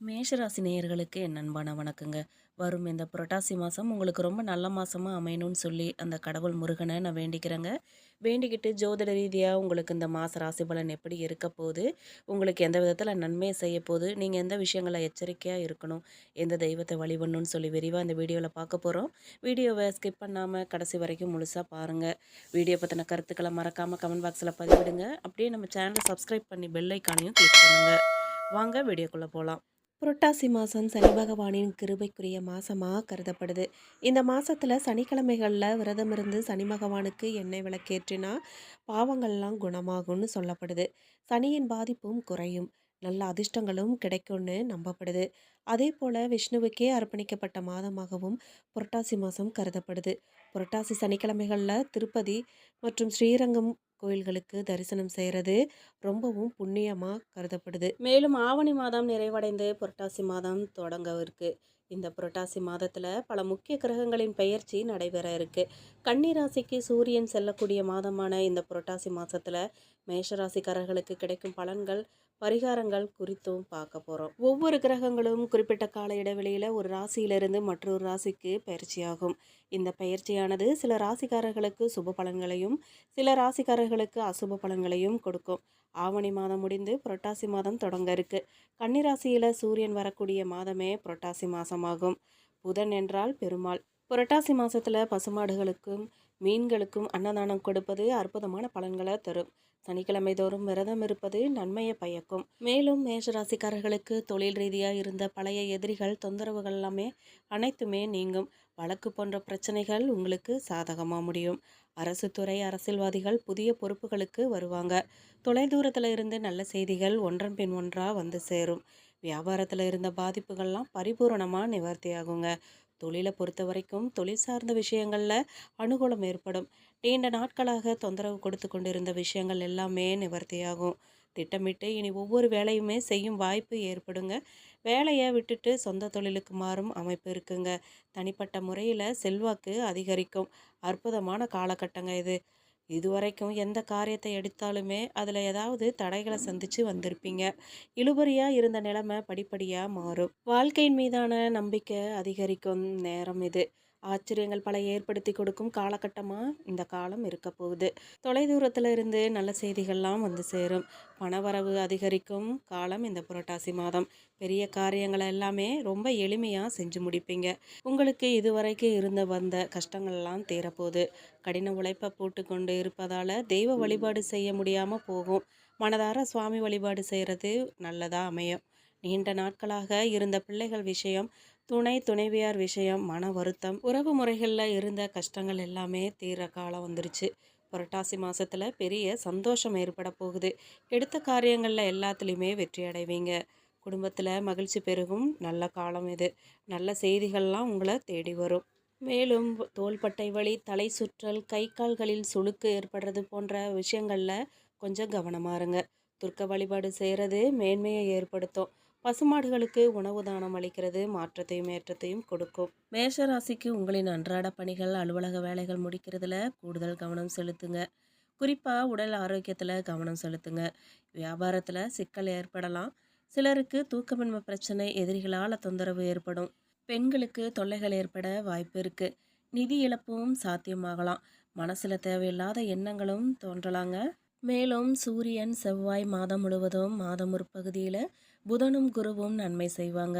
மேஷராசி நேயர்களுக்கு என் அன்பான வணக்கங்க. வரும் இந்த புரட்டாசி மாதம் உங்களுக்கு ரொம்ப நல்ல மாதமாக அமையணும்னு சொல்லி அந்த கடவுள் முருகனை நான் வேண்டிக்கிறேங்க. வேண்டிக்கிட்டு ஜோதிட ரீதியாக உங்களுக்கு இந்த மாத ராசி பலன் எப்படி இருக்க போகுது? உங்களுக்கு எந்த விதத்தில் நன்மையை செய்ய போகுது? நீங்கள் எந்த விஷயங்களை எச்சரிக்கையாக இருக்கணும்? எந்த தெய்வத்தை வழிபடணும்னு சொல்லி விரிவாக இந்த வீடியோவில் பார்க்க போகிறோம் வீடியோவை ஸ்கிப் பண்ணாமல் கடைசி வரைக்கும் முழுசாக பாருங்கள் வீடியோ பற்றின கருத்துக்களை மறக்காமல் கமெண்ட் பாக்ஸில் பதிவிடுங்க. அப்படியே நம்ம சேனலை சப்ஸ்கிரைப் பண்ணி பெல் ஐக்கானையும் கிளிக் பண்ணுங்கள் வாங்க வீடியோக்குள்ளே போகலாம் புரட்டாசி மாதம் சனி பகவானின் கிருபைக்குரிய மாதமாக கருதப்படுது. இந்த மாதத்தில் சனிக்கிழமைகளில் விரதம் இருந்து சனி பகவானுக்கு எண்ணெய் விளக்கேற்றினா பாவங்கள்லாம் குணமாகும்னு சொல்லப்படுது. சனியின் பாதிப்பும் குறையும். நல்ல அதிர்ஷ்டங்களும் கிடைக்கும்னு நம்பப்படுது. அதே போல் விஷ்ணுவுக்கே அர்ப்பணிக்கப்பட்ட மாதமாகவும் புரட்டாசி மாதம் கருதப்படுது. புரட்டாசி சனிக்கிழமைகளில் திருப்பதி மற்றும் ஸ்ரீரங்கம் கோயில்களுக்கு தரிசனம் செய்கிறது ரொம்பவும் புண்ணியமாக கருதப்படுது. மேலும் ஆவணி மாதம் நிறைவடைந்து புரட்டாசி மாதம் தொடங்க இருக்கு இந்த புரட்டாசி மாதத்தில் பல முக்கிய கிரகங்களின் பெயர்ச்சி நடைபெற இருக்கு. கன்னிராசிக்கு சூரியன் செல்லக்கூடிய மாதமான இந்த புரட்டாசி மாதத்தில் மேஷராசிக்காரர்களுக்கு கிடைக்கும் பலன்கள் பரிகாரங்கள் குறித்தும் பார்க்க போகிறோம் ஒவ்வொரு கிரகங்களும் குறிப்பிட்ட கால இடைவெளியில் ஒரு ராசியிலிருந்து மற்றொரு ராசிக்கு பயிற்சியாகும். இந்த பயிற்சியானது சில ராசிக்காரர்களுக்கு சுப பலன்களையும் சில ராசிக்காரர்களுக்கு அசுப பலன்களையும் கொடுக்கும். ஆவணி மாதம் முடிந்து புரட்டாசி மாதம் தொடங்க இருக்கு. கன்னிராசியில் சூரியன் வரக்கூடிய மாதமே புரட்டாசி மாதமாகும் புதன் என்றால் பெருமாள். புரட்டாசி மாதத்தில் பசுமாடுகளுக்கும் மீன்களுக்கும் அன்னதானம் கொடுப்பது அற்புதமான பலன்களை தரும். சனிக்கிழமை தோறும் விரதம் இருப்பது நன்மையை பயக்கும். மேலும் மேஷராசிக்காரர்களுக்கு தொழில் ரீதியாக இருந்த பழைய எதிரிகள் தொந்தரவுகள் எல்லாமே அனைத்துமே நீங்கும். வழக்கு போன்ற பிரச்சனைகள் உங்களுக்கு சாதகமாக முடியும். அரசு துறை அரசியல்வாதிகள் புதிய பொறுப்புகளுக்கு வருவாங்க. தொலைதூரத்தில் இருந்து நல்ல செய்திகள் ஒன்றன் பின் ஒன்றாக வந்து சேரும். வியாபாரத்தில் இருந்த பாதிப்புகள்லாம் பரிபூரணமாக நிவர்த்தியாகுங்க. தொழிலை பொறுத்த வரைக்கும் தொழில் சார்ந்த விஷயங்களில் அனுகூலம் ஏற்படும். நீண்ட நாட்களாக தொந்தரவு கொடுத்து கொண்டிருந்த விஷயங்கள் எல்லாமே நிவர்த்தியாகும். திட்டமிட்டு இனி ஒவ்வொரு வேலையுமே செய்யும் வாய்ப்பு ஏற்படுங்க. வேலையை விட்டுட்டு சொந்த தொழிலுக்கு மாறும் அமைப்பு இருக்குங்க. தனிப்பட்ட முறையில் செல்வாக்கு அதிகரிக்கும். அற்புதமான காலகட்டங்க இது. இதுவரைக்கும் எந்த காரியத்தை எடுத்தாலுமே அதில் ஏதாவது தடைகளை சந்தித்து வந்திருப்பீங்க. இழுபறியாக இருந்த நிலைமை படிப்படியாக மாறும். வாழ்க்கையின் மீதான நம்பிக்கை அதிகரிக்கும் நேரம் இது. ஆச்சரியங்கள் பல ஏற்படுத்தி கொடுக்கும் காலகட்டமாக இந்த காலம் இருக்க போகுது. தொலைதூரத்தில் இருந்து நல்ல செய்திகள்லாம் வந்து சேரும். பணவரவு அதிகரிக்கும் காலம் இந்த புரட்டாசி மாதம். பெரிய காரியங்களை எல்லாமே ரொம்ப எளிமையாக செஞ்சு முடிப்பீங்க. உங்களுக்கு இதுவரைக்கும் இருந்த வந்த கஷ்டங்கள்லாம் தீரப்போகுது கடின உழைப்பை போட்டு கொண்டு இருப்பதால் தெய்வ வழிபாடு செய்ய முடியாமல் போகும். மனதார சுவாமி வழிபாடு செய்கிறது நல்லதாக அமையும். நீண்ட நாட்களாக இருந்த பிள்ளைகள் விஷயம் துணை துணைவியார் விஷயம் மன வருத்தம் உறவு முறைகளில் இருந்த கஷ்டங்கள் எல்லாமே தீர காலம் வந்துருச்சு. புரட்டாசி மாதத்தில் பெரிய சந்தோஷம் ஏற்பட போகுது. எடுத்த காரியங்களில் எல்லாத்துலேயுமே வெற்றி அடைவீங்க. குடும்பத்தில் மகிழ்ச்சி பெருகும். நல்ல காலம் இது. நல்ல செய்திகள்லாம் உங்களை தேடி வரும். மேலும் தோள்பட்டை வலி தலை சுற்றல் கை கால்களில் சுளுக்கு ஏற்படுறது போன்ற விஷயங்களில் கொஞ்சம் கவனமாக இருங்க. துர்க்க வழிபாடு செய்கிறது மேன்மையை ஏற்படுத்தும். பசுமாடுகளுக்கு உணவு தானம் அளிக்கிறது மாற்றத்தையும் ஏற்றத்தையும் கொடுக்கும். மேஷ ராசிக்கு உங்களின் அன்றாட பணிகள் அலுவலக வேலைகள் முடிக்கிறதுல கூடுதல் கவனம் செலுத்துங்க. குறிப்பாக உடல் ஆரோக்கியத்தில் கவனம் செலுத்துங்க. வியாபாரத்தில் சிக்கல் ஏற்படலாம். சிலருக்கு தூக்கமின்மை பிரச்சனை எதிரிகளால் தொந்தரவு ஏற்படும். பெண்களுக்கு தொல்லைகள் ஏற்பட வாய்ப்பு இருக்குது நிதி இழப்பும் சாத்தியமாகலாம். மனசில் தேவையில்லாத எண்ணங்களும் தோன்றலாங்க. மேலும் சூரியன் செவ்வாய் மாதம் முழுவதும் மாதம் ஒரு பகுதியில் புதனும் குருவும் நன்மை செய்வாங்க.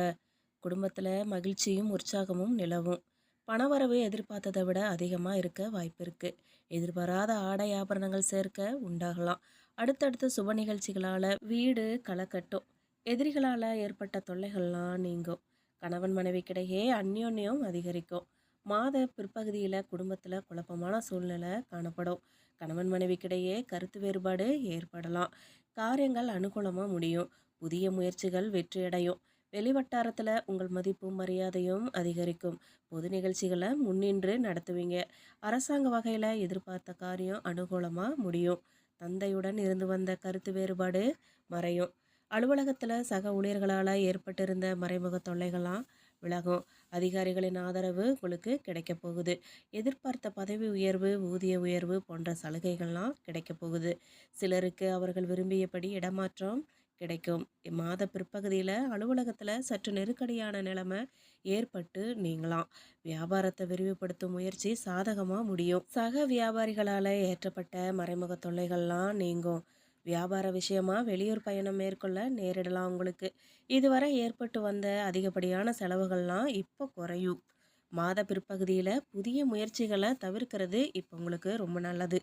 குடும்பத்தில் மகிழ்ச்சியும் உற்சாகமும் நிலவும். பணவரவு எதிர்பார்த்ததை விட அதிகமாக இருக்க வாய்ப்பு இருக்குது எதிர்பாராத ஆடை ஆபரணங்கள் சேர்க்க உண்டாகலாம். அடுத்தடுத்த சுப நிகழ்ச்சிகளால் வீடு களக்கட்டும் எதிரிகளால் ஏற்பட்ட தொல்லைகள்லாம் நீங்கும். கணவன் மனைவிக்கிடையே அந்யோன்யம் அதிகரிக்கும். மாத பிற்பகுதியில் குடும்பத்தில் குழப்பமான சூழ்நிலை காணப்படும். கணவன் மனைவிக்கிடையே கருத்து வேறுபாடு ஏற்படலாம். காரியங்கள் அனுகூலமாக முடியும். புதிய முயற்சிகள் வெற்றியடையும். வெளிவட்டாரத்தில் உங்கள் மதிப்பும் மரியாதையும் அதிகரிக்கும். பொது நிகழ்ச்சிகளை முன்னின்று நடத்துவீங்க. அரசாங்க வகையில் எதிர்பார்த்த காரியம் அனுகூலமாக முடியும். தந்தையுடன் இருந்து வந்த கருத்து வேறுபாடு மறையும். அலுவலகத்தில் சக ஊழியர்களால் ஏற்பட்டிருந்த மறைமுக தொல்லைகள்லாம் விலகும். அதிகாரிகளின் ஆதரவு உங்களுக்கு கிடைக்க போகுது. எதிர்பார்த்த பதவி உயர்வு ஊதிய உயர்வு போன்ற சலுகைகள்லாம் கிடைக்க போகுது. சிலருக்கு அவர்கள் விரும்பியபடி இடமாற்றம் கிடைக்கும். இம்மாத பிற்பகுதியில் அலுவலகத்தில் சற்று நெருக்கடியான நிலைமை ஏற்பட்டு நீங்களாம் வியாபாரத்தை விரிவுபடுத்தும் முயற்சி சாதகமாக முடியும். சக வியாபாரிகளால் ஏற்றப்பட்ட மறைமுக தொல்லைகள்லாம் நீங்கும். வியாபார விஷயமா வெளியூர் பயணம் மேற்கொள்ள நேரிடலாம் உங்களுக்கு. இதுவரை ஏற்பட்டு வந்த அதிகப்படியான செலவுகள்லாம் இப்போ குறையும். மாத பிற்பகுதியில் புதிய முயற்சிகளை தவிர்க்கிறது இப்போ உங்களுக்கு ரொம்ப நல்லது.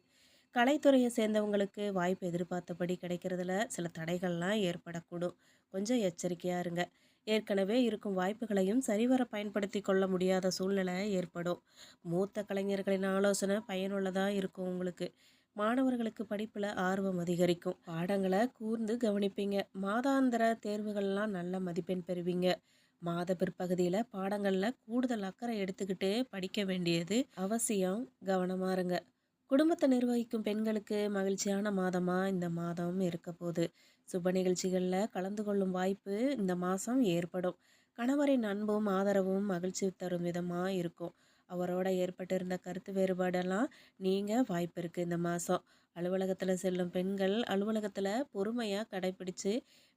கலைத்துறையை சேர்ந்தவங்களுக்கு வாய்ப்பு எதிர்பார்த்தபடி கிடைக்கிறதுல சில தடைகள்லாம் ஏற்படக்கூடும். கொஞ்சம் எச்சரிக்கையாக இருங்க. ஏற்கனவே இருக்கும் வாய்ப்புகளையும் சரிவர பயன்படுத்தி கொள்ள முடியாத சூழ்நிலை ஏற்படும். மூத்த கலைஞர்களின் ஆலோசனை பயனுள்ளதாக இருக்கும் உங்களுக்கு. மாணவர்களுக்கு படிப்பில் ஆர்வம் அதிகரிக்கும். பாடங்களை கூர்ந்து கவனிப்பீங்க. மாதாந்திர தேர்வுகள்லாம் நல்ல மதிப்பெண் பெறுவீங்க. மாத பிற்பகுதியில் பாடங்களில் கூடுதல் அக்கறை எடுத்துக்கிட்டே படிக்க வேண்டியது அவசியம். கவனமாக இருங்க. குடும்பத்தை நிர்வகிக்கும் பெண்களுக்கு மகிழ்ச்சியான மாதமாக இந்த மாதம் இருக்க போகுது. சுப நிகழ்ச்சிகளில் கலந்து கொள்ளும் வாய்ப்பு இந்த மாதம் ஏற்படும். கணவரின் அன்பும் ஆதரவும் மகிழ்ச்சி தரும் விதமாக இருக்கும். அவரோட ஏற்பட்டிருந்த கருத்து வேறுபாடெல்லாம் நீங்கள் வாய்ப்பு இருக்குது இந்த மாதம் அலுவலகத்தில் செல்லும் பெண்கள் அலுவலகத்தில் பொறுமையாக கடைபிடித்து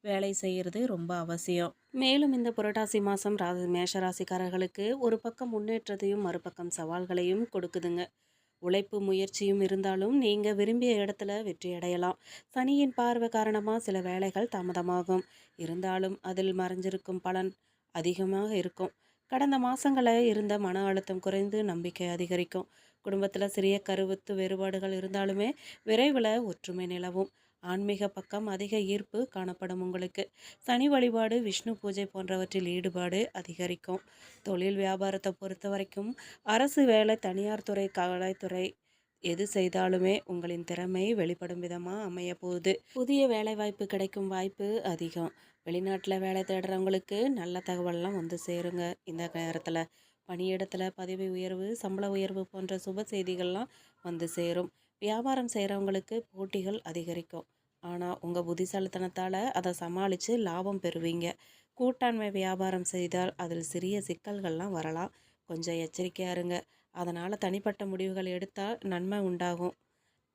வேலை செய்கிறது ரொம்ப அவசியம். மேலும் இந்த புரட்டாசி மாதம் ரா மேஷராசிக்காரர்களுக்கு ஒரு பக்கம் முன்னேற்றத்தையும் மறுபக்கம் சவால்களையும் கொடுக்குதுங்க. உழைப்பு முயற்சியும் இருந்தாலும் நீங்கள் விரும்பிய இடத்துல வெற்றி அடையலாம். சனியின் பார்வை காரணமாக சில வேலைகள் தாமதமாகும். இருந்தாலும் அதில் மறைஞ்சிருக்கும் பலன் அதிகமாக இருக்கும். கடந்த மாதங்களில் இருந்த மன அழுத்தம் குறைந்து நம்பிக்கை அதிகரிக்கும். குடும்பத்தில் சிறிய கருவுத்து வேறுபாடுகள் இருந்தாலுமே விரைவில் ஒற்றுமை நிலவும். ஆன்மீக பக்கம் அதிக ஈர்ப்பு காணப்படும் உங்களுக்கு. சனி வழிபாடு விஷ்ணு பூஜை போன்றவற்றில் ஈடுபாடு அதிகரிக்கும். தொழில் வியாபாரத்தை பொறுத்த வரைக்கும் அரசு வேலை தனியார் துறை கலைத்துறை எது செய்தாலுமே உங்களின் திறமை வெளிப்படும் விதமாக அமைய போகுது. புதிய வேலை வாய்ப்பு கிடைக்கும் வாய்ப்பு அதிகம். வெளிநாட்டில் வேலை தேடுறவங்களுக்கு நல்ல தகவல்லாம் வந்து சேருங்க. இந்த நேரத்தில் பணியிடத்தில் பதவி உயர்வு சம்பள உயர்வு போன்ற சுப செய்திகள்லாம் வந்து சேரும். வியாபாரம் செய்கிறவங்களுக்கு போட்டிகள் அதிகரிக்கும். ஆனால் உங்கள் புத்திசாலித்தனத்தால் அதை சமாளித்து லாபம் பெறுவீங்க. கூட்டாண்மை வியாபாரம் செய்தால் அதில் சிறிய சிக்கல்கள்லாம் வரலாம். கொஞ்சம் எச்சரிக்கையாக இருங்க. அதனால் தனிப்பட்ட முடிவுகள் எடுத்தால் நன்மை உண்டாகும்.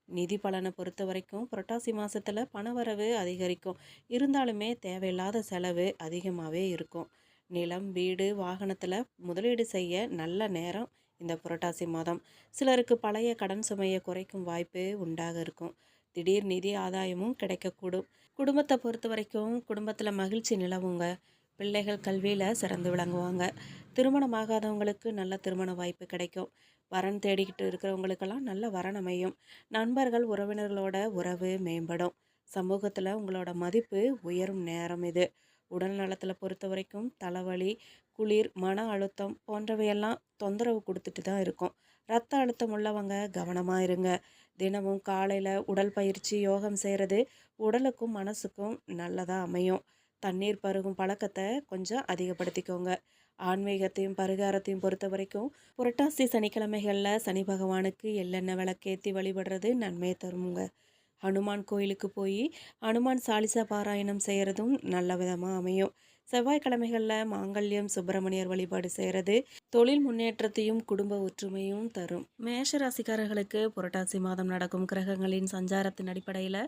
நிதி பலனை பொறுத்த வரைக்கும் புரட்டாசி மாதத்தில் பணவரவு அதிகரிக்கும். இருந்தாலுமே தேவையில்லாத செலவு அதிகமாகவே இருக்கும். நிலம் வீடு வாகனத்தில் முதலீடு செய்ய நல்ல நேரம் இந்த புரட்டாசி மாதம். சிலருக்கு பழைய கடன் சுமையை குறைக்கும் வாய்ப்பு உண்டாக இருக்கும். திடீர் நிதி ஆதாயமும் கிடைக்கக்கூடும். குடும்பத்தை பொறுத்த வரைக்கும் குடும்பத்தில் மகிழ்ச்சி நிலவுங்க. பிள்ளைகள் கல்வியில் சிறந்து விளங்குவாங்க. திருமணமாகாதவங்களுக்கு நல்ல திருமண வாய்ப்பு கிடைக்கும். வரன் தேடிக்கிட்டு இருக்கிறவங்களுக்கெல்லாம் நல்ல வரன் அமையும். நண்பர்கள் உறவினர்களோட உறவு மேம்படும். சமூகத்தில் உங்களோட மதிப்பு உயரும் நேரம் இது. உடல் நலத்தில் பொறுத்த வரைக்கும் தலைவலி குளிர் மன அழுத்தம் போன்றவையெல்லாம் தொந்தரவு கொடுத்துட்டு தான் இருக்கும். ரத்த அழுத்தம் உள்ளவங்க கவனமாக இருங்க. தினமும் காலையில் உடல் பயிற்சி யோகம் செய்கிறது உடலுக்கும் மனசுக்கும் நல்லதாக அமையும். தண்ணீர் பருகும் பழக்கத்தை கொஞ்சம் அதிகப்படுத்திக்கோங்க. ஆன்மீகத்தையும் பரிகாரத்தையும் பொறுத்த வரைக்கும் புரட்டாசி சனிக்கிழமைகளில் சனி பகவானுக்கு எள்ளெண்ணெய் விளக்கேற்றி வழிபடுறது நன்மையை தருமுங்க. ஹனுமான் கோயிலுக்கு போய் ஹனுமான் சாலிசா பாராயணம் செய்கிறதும் நல்ல விதமாக அமையும். செவ்வாய்க்கிழமைகளில் மாங்கல்யம் சுப்பிரமணியர் வழிபாடு செய்கிறது தொழில் முன்னேற்றத்தையும் குடும்ப ஒற்றுமையும் தரும். மேஷ ராசிக்காரர்களுக்கு புரட்டாசி மாதம் நடக்கும் கிரகங்களின் சஞ்சாரத்தின் அடிப்படையில்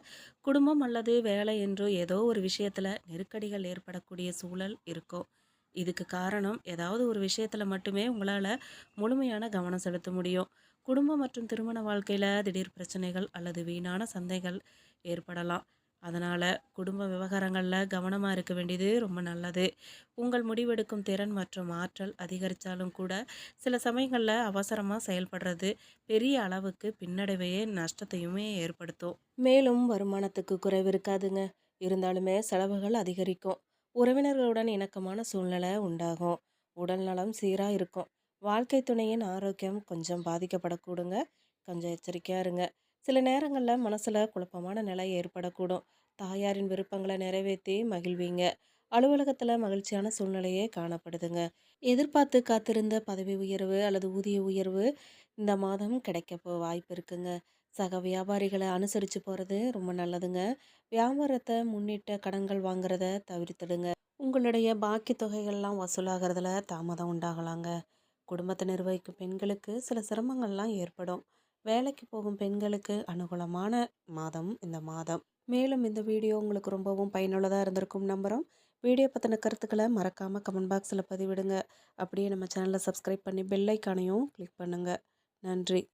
குடும்பம் அல்லது வேலை என்று ஏதோ ஒரு விஷயத்தில் நெருக்கடிகள் ஏற்படக்கூடிய சூழல் இருக்கும். இதுக்கு காரணம் ஏதாவது ஒரு விஷயத்தில் மட்டுமே உங்களால் முழுமையான கவனம் செலுத்த முடியும். குடும்பம் மற்றும் திருமண வாழ்க்கையில் திடீர் பிரச்சனைகள் அல்லது வீணான சந்தைகள் ஏற்படலாம். அதனால் குடும்ப விவகாரங்களில் கவனமாக இருக்க வேண்டியது ரொம்ப நல்லது. உங்கள் முடிவெடுக்கும் திறன் மற்றும் ஆற்றல் அதிகரித்தாலும் கூட சில சமயங்களில் அவசரமாக செயல்படுறது பெரிய அளவுக்கு பின்னடைவையே நஷ்டத்தையுமே ஏற்படுத்தும். மேலும் வருமானத்துக்கு குறைவு இருக்காதுங்க. இருந்தாலுமே செலவுகள் அதிகரிக்கும். உறவினர்களுடன் இணக்கமான சூழ்நிலை உண்டாகும். உடல் நலம் சீராக இருக்கும். வாழ்க்கை துணையின் ஆரோக்கியம் கொஞ்சம் பாதிக்கப்படக்கூடுங்க. கொஞ்சம் எச்சரிக்கையாக இருங்க. சில நேரங்களில் மனசில் குழப்பமான நிலை ஏற்படக்கூடும். தாயாரின் விருப்பங்களை நிறைவேற்றி மகிழ்வீங்க. அலுவலகத்தில் மகிழ்ச்சியான சூழ்நிலையே காணப்படுதுங்க. எதிர்பார்த்து காத்திருந்த பதவி உயர்வு அல்லது ஊதிய உயர்வு இந்த மாதம் கிடைக்க வாய்ப்பு இருக்குங்க. சக வியாபாரிகளை அனுசரித்து போகிறது ரொம்ப நல்லதுங்க. வியாபாரத்தை முன்னிட்ட கடன்கள் வாங்குறத தவிர்த்துடுங்க. உங்களுடைய பாக்கி தொகைகள்லாம் வசூலாகிறதுல தாமதம் உண்டாகலாங்க. குடும்பத்தை நிர்வகிக்கும் பெண்களுக்கு சில சிரமங்கள்லாம் ஏற்படும். வேலைக்கு போகும் பெண்களுக்கு அனுகூலமான மாதம் இந்த மாதம். மேலும் இந்த வீடியோ உங்களுக்கு ரொம்பவும் பயனுள்ளதாக இருந்திருக்கும் நம்புகிறோம் வீடியோ பற்றின கருத்துக்களை மறக்காமல் கமெண்ட் பாக்ஸில் பதிவிடுங்க. அப்படியே நம்ம சேனலை சப்ஸ்கிரைப் பண்ணி பெல்லைக்கானையும் கிளிக் பண்ணுங்கள் நன்றி.